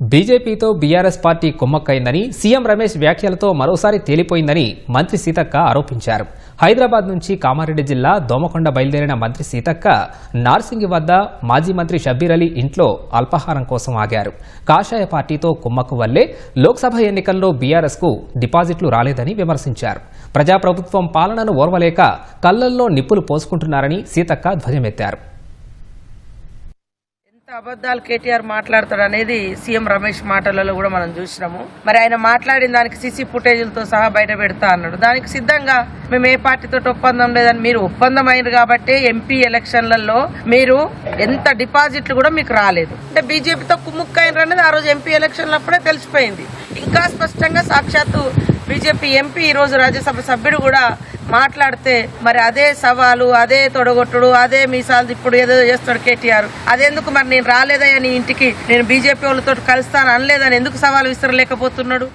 బీజేపీతో BRS party కుమ్మక్కైందని CM Ramesh వ్యాఖ్యలతో మరోసారి తేలిపోయిందని మంత్రి సీతక్క ఆరోపించారు. హైదరాబాద్ నుంచి కామారెడ్డి జిల్లా దోమకొండ బయలుదేరిన మంత్రి సీతక్క నార్సింగి వద్ద మాజీ మంత్రి షబ్బీర్ అలీ ఇంట్లో అల్పాహారం కోసం ఆగారు. కాషాయ పార్టీతో కుమ్మక్కు వల్లే లోక్సభ ఎన్నికల్లో బీఆర్ఎస్కు డిపాజిట్లు రాలేదని విమర్శించారు. ప్రజాప్రభుత్వం పాలనను ఓర్వలేక కళ్ళల్లో నిప్పులు పోసుకుంటున్నారని సీతక్క ధ్వజమెత్తారు. అబద్ధాలు కేటీఆర్ మాట్లాడతాడు అనేది సీఎం రమేష్ మాటలలో కూడా మనం చూసినాము. మరి ఆయన మాట్లాడిన దానికి సీసీ ఫుటేజీలతో సహా బయట పెడతా అన్నాడు. దానికి సిద్ధంగా మేము ఏ పార్టీతో ఒప్పందం లేదని మీరు ఒప్పందం అయింది కాబట్టి ఎంపీ ఎలక్షన్లలో మీరు ఎంత డిపాజిట్లు కూడా మీకు రాలేదు. అంటే బీజేపీతో కుమ్ముక్కైనరు అనేది ఆ రోజు ఎంపీ ఎలక్షన్లప్పుడే తెలిసిపోయింది. ఇంకా స్పష్టంగా సాక్షాత్తు బీజేపీ ఎంపీ ఈ రోజు రాజ్యసభ సభ్యుడు కూడా మాట్లాడితే మరి అదే సవాలు అదే తొడగొట్టుడు అదే మీసాలు ఇప్పుడు ఏదో చేస్తాడు కేటీఆర్. అదెందుకు మరి నేను రాలేదయ్యా నీ ఇంటికి? నేను బీజేపీ వాళ్ళతో కలుస్తాను అనలేదని ఎందుకు సవాలు విసరలేకపోతున్నాడు?